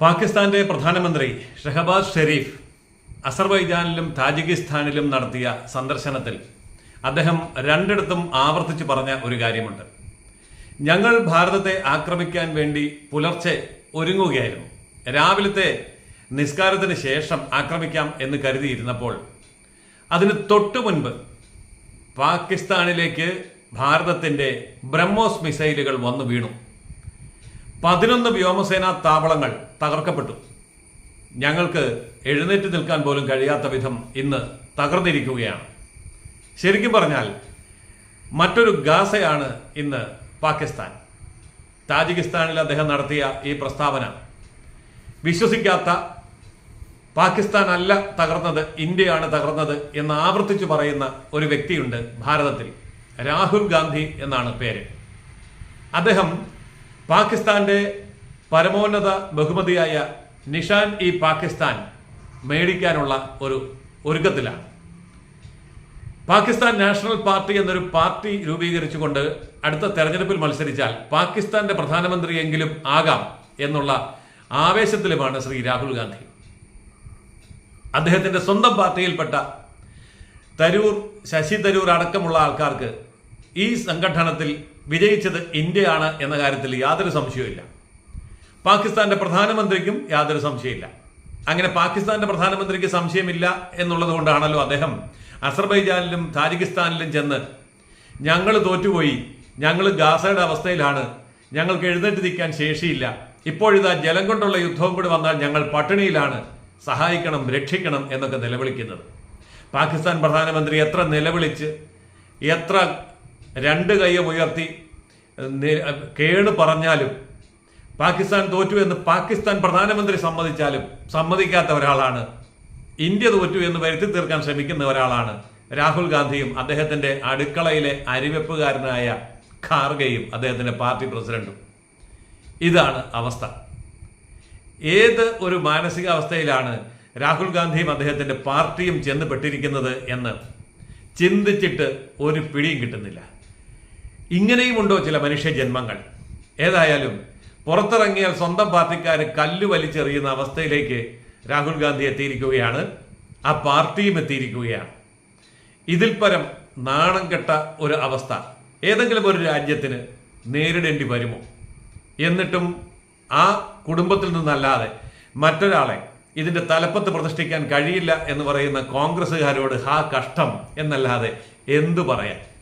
പാകിസ്ഥാന്റെ പ്രധാനമന്ത്രി ഷഹബാസ് ഷെരീഫ് അസർബൈജാനിലും താജിക്കിസ്ഥാനിലും നടത്തിയ സന്ദർശനത്തിൽ അദ്ദേഹം രണ്ടിടത്തും ആവർത്തിച്ച് പറഞ്ഞ ഒരു കാര്യമുണ്ട്. ഞങ്ങൾ ഭാരതത്തെ ആക്രമിക്കാൻ വേണ്ടി പുലർച്ചെ ഒരുങ്ങുകയായിരുന്നു. രാവിലത്തെ നിസ്കാരത്തിന് ശേഷം ആക്രമിക്കാം എന്ന് കരുതിയിരുന്നപ്പോൾ അതിന് തൊട്ടു മുൻപ് പാകിസ്ഥാനിലേക്ക് ഭാരതത്തിന്റെ ബ്രഹ്മോസ് മിസൈലുകൾ വന്നു വീണു. പതിനൊന്ന് വ്യോമസേനാ താവളങ്ങൾ തകർക്കപ്പെട്ടു. ഞങ്ങൾക്ക് എഴുന്നേറ്റ് നിൽക്കാൻ പോലും കഴിയാത്ത വിധം ഇന്ന് തകർന്നിരിക്കുകയാണ്. ശരിക്കും പറഞ്ഞാൽ മറ്റൊരു ഗാസയാണ് ഇന്ന് പാകിസ്ഥാൻ. താജിക്കിസ്ഥാനിൽ അദ്ദേഹം നടത്തിയ ഈ പ്രസ്താവന വിശ്വസിക്കാത്ത പാകിസ്ഥാൻ അല്ല തകർന്നത് ഇന്ത്യയാണ് തകർന്നത് എന്ന് ആവർത്തിച്ചു പറയുന്ന ഒരു വ്യക്തിയുണ്ട് ഭാരതത്തിൽ. രാഹുൽ ഗാന്ധി എന്നാണ് പേര്. അദ്ദേഹം പാകിസ്ഥാന്റെ പരമോന്നത ബഹുമതിയായ നിഷാൻ ഇ പാകിസ്ഥാൻ മേടിക്കാനുള്ള ഒരു ഒരുക്കത്തിലാണ്. പാകിസ്ഥാൻ നാഷണൽ പാർട്ടി എന്നൊരു പാർട്ടി രൂപീകരിച്ചുകൊണ്ട് അടുത്ത തെരഞ്ഞെടുപ്പിൽ മത്സരിച്ചാൽ പാകിസ്ഥാന്റെ പ്രധാനമന്ത്രിയെങ്കിലും ആകാം എന്നുള്ള ആവേശത്തിലുമാണ് ശ്രീ രാഹുൽ ഗാന്ധി. അദ്ദേഹത്തിന്റെ സ്വന്തം പാർട്ടിയിൽപ്പെട്ട തരൂർ ശശി തരൂർ അടക്കമുള്ള ആൾക്കാർക്ക് ഈ സംഘടനത്തിൽ വിജയിച്ചത് ഇന്ത്യയാണ് എന്ന കാര്യത്തിൽ യാതൊരു സംശയവുമില്ല. പാകിസ്ഥാന്റെ പ്രധാനമന്ത്രിക്കും യാതൊരു സംശയമില്ല. അങ്ങനെ പാകിസ്ഥാന്റെ പ്രധാനമന്ത്രിക്ക് സംശയമില്ല എന്നുള്ളത് കൊണ്ടാണല്ലോ അദ്ദേഹം അസർബൈജാനിലും താജിക്കിസ്ഥാനിലും ചെന്ന് ഞങ്ങൾ തോറ്റുപോയി ഞങ്ങൾ ഗാസയുടെ അവസ്ഥയിലാണ് ഞങ്ങൾക്ക് എഴുന്നേറ്റ് നിൽക്കാൻ ശേഷിയില്ല. ഇപ്പോഴിതാ ജലം കൊണ്ടുള്ള യുദ്ധവും കൂടി വന്നാൽ ഞങ്ങൾ പട്ടിണിയിലാണ് സഹായിക്കണം രക്ഷിക്കണം എന്നൊക്കെ നിലവിളിക്കുന്നത്. പാകിസ്ഥാൻ പ്രധാനമന്ത്രി എത്ര നിലവിളിച്ച് എത്ര രണ്ട് കൈയും ഉയർത്തി കേണ് പറഞ്ഞാലും പാകിസ്ഥാൻ തോറ്റു എന്ന് പാകിസ്ഥാൻ പ്രധാനമന്ത്രി സമ്മതിച്ചാലും സമ്മതിക്കാത്ത ഒരാളാണ്. ഇന്ത്യ തോറ്റു എന്ന് വരുത്തി തീർക്കാൻ ശ്രമിക്കുന്ന ഒരാളാണ് രാഹുൽ ഗാന്ധിയും അദ്ദേഹത്തിന്റെ അടുക്കളയിലെ അരിവെപ്പുകാരനായ ഖാർഗയും അദ്ദേഹത്തിന്റെ പാർട്ടി പ്രസിഡന്റും. ഇതാണ് അവസ്ഥ. ഏത് ഒരു മാനസികാവസ്ഥയിലാണ് രാഹുൽ ഗാന്ധിയും അദ്ദേഹത്തിന്റെ പാർട്ടിയും ചെന്ന് പെട്ടിരിക്കുന്നത് എന്ന് ചിന്തിച്ചിട്ട് ഒരു പിടിയും കിട്ടുന്നില്ല. ഇങ്ങനെയുമുണ്ടോ ചില മനുഷ്യ ജന്മങ്ങൾ? ഏതായാലും പുറത്തിറങ്ങിയാൽ സ്വന്തം പാർട്ടിക്കാർ കല്ല് വലിച്ചെറിയുന്ന അവസ്ഥയിലേക്ക് രാഹുൽ ഗാന്ധി എത്തിയിരിക്കുകയാണ്. ആ പാർട്ടിയും എത്തിയിരിക്കുകയാണ്. ഇതിൽ പരം നാണം കെട്ട ഒരു അവസ്ഥ. ഏതെങ്കിലും ഒരു രാജ്യത്തിന് നേരിടേണ്ടി വരുമോ? എന്നിട്ടും ആ കുടുംബത്തിൽ നിന്നല്ലാതെ മറ്റൊരാളെ ഇതിന്റെ തലപ്പത്ത് പ്രതിഷ്ഠിക്കാൻ കഴിയില്ല എന്ന് പറയുന്ന കോൺഗ്രസ്സുകാരോട് ഹാ കഷ്ടം എന്നല്ലാതെ എന്തു പറയാൻ?